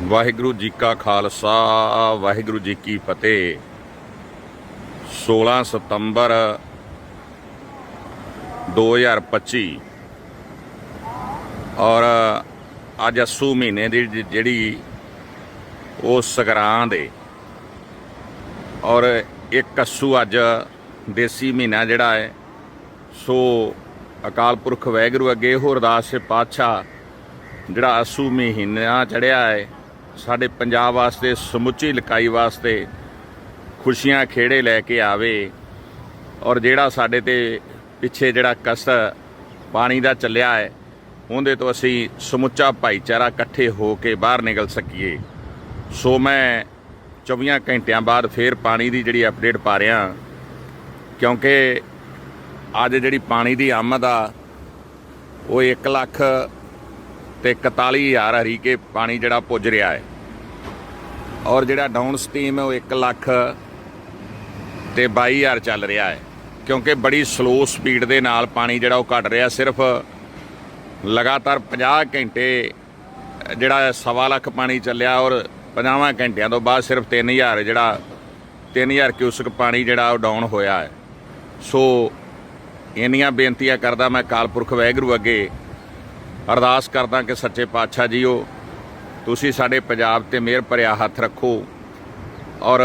ਵਾਹਿਗੁਰੂ ਜੀ ਕਾ ਖਾਲਸਾ, ਵਾਹਿਗੁਰੂ ਜੀ ਕੀ ਫਤਿਹ। 16 ਸਤੰਬਰ 2025 ਔਰ ਅੱਜ ਅਸੂ ਮਹੀਨੇ ਦੀ ਜਿਹੜੀ ਉਹ ਸੰਗਰਾਂਦ ਦੇ ਔਰ ਇੱਕ ਅਸੂ ਅੱਜ ਦੇਸੀ ਮਹੀਨਾ ਜਿਹੜਾ ਹੈ ਸੋ ਅਕਾਲ ਪੁਰਖ ਵਾਹਿਗੁਰੂ ਅੱਗੇ ਹੋਰ ਅਰਦਾਸ ਹੈ ਪਾਤਸ਼ਾਹ ਜਿਹੜਾ ਅਸੂ ਮਹੀਨਾ ਚੜਿਆ ਹੈ ਸਾਡੇ ਪੰਜਾਬ ਵਾਸਤੇ, ਸਮੁੱਚੀ ਲਕਾਈ ਵਾਸਤੇ ਖੁਸ਼ੀਆਂ ਖੇੜੇ ਲੈ ਕੇ ਆਵੇ ਔਰ ਜਿਹੜਾ ਸਾਡੇ ਤੇ ਪਿੱਛੇ ਜਿਹੜਾ ਕਸਰ ਪਾਣੀ ਦਾ ਚੱਲਿਆ ਹੈ, ਉਹਦੇ ਤੋਂ ਅਸੀਂ ਸਮੁੱਚਾ ਭਾਈਚਾਰਾ ਇਕੱਠੇ ਹੋ ਕੇ ਬਾਹਰ ਨਿਕਲ ਸਕੀਏ। ਸੋ ਮੈਂ 24 ਘੰਟਿਆਂ ਬਾਅਦ ਫੇਰ ਪਾਣੀ ਦੀ ਜਿਹੜੀ ਅਪਡੇਟ ਪਾ ਰਿਹਾ ਕਿਉਂਕਿ ਅੱਜ ਜਿਹੜੀ ਪਾਣੀ ਦੀ ਆਮਦ ਆ, ਉਹ 1 ਲੱਖ ਤੇ 41000 ਹਰੀਕੇ ਪਾਣੀ ਜਿਹੜਾ ਪੁੱਜ ਰਿਹਾ ਹੈ। ਔਰ ਜਿਹੜਾ ਡਾਊਨ ਸਟ੍ਰੀਮ ਹੈ ਉਹ 1 ਲੱਖ ਤੇ 22000 ਚੱਲ ਰਿਹਾ ਹੈ। ਕਿਉਂਕਿ ਬੜੀ ਸਲੋ ਸਪੀਡ ਦੇ ਨਾਲ ਪਾਣੀ ਜਿਹੜਾ ਉਹ ਘਟ ਰਿਹਾ, ਸਿਰਫ ਲਗਾਤਾਰ 50 ਘੰਟੇ ਜਿਹੜਾ ਸਵਾ ਲੱਖ ਪਾਣੀ ਚੱਲਿਆ ਔਰ 50 ਘੰਟਿਆਂ ਤੋਂ ਬਾਅਦ ਸਿਰਫ 3000 ਜਿਹੜਾ 3000 ਕਿਊਸਕ ਪਾਣੀ ਜਿਹੜਾ ਉਹ ਡਾਊਨ ਹੋਇਆ ਹੈ। ਸੋ ਇੰਨੀਆਂ ਬੇਨਤੀਆਂ ਕਰਦਾ ਮੈਂ ਕਾਲਪੁਰਖ ਵਾਹਿਗੁਰੂ ਅੱਗੇ ਅਰਦਾਸ ਕਰਦਾ ਕਿ ਸੱਚੇ ਪਾਤਸ਼ਾਹ ਜੀਓ, ਤੁਸੀਂ ਸਾਡੇ ਪੰਜਾਬ ਤੇ ਮਿਹਰ ਭਰਿਆ ਹੱਥ ਰੱਖੋ ਔਰ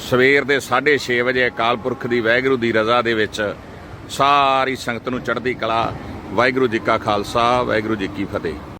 ਸਵੇਰ ਦੇ 6:30 ਵਜੇ ਅਕਾਲ ਪੁਰਖ ਦੀ ਵਾਹਿਗੁਰੂ ਦੀ ਰਜ਼ਾ ਦੇ ਵਿੱਚ ਸਾਰੀ ਸੰਗਤ ਨੂੰ ਚੜ੍ਹਦੀ ਕਲਾ, ਵਾਹਿਗੁਰੂ ਜੀ ਕਾ ਖਾਲਸਾ, ਵਾਹਿਗੁਰੂ ਜੀ ਕੀ ਫਤਿਹ।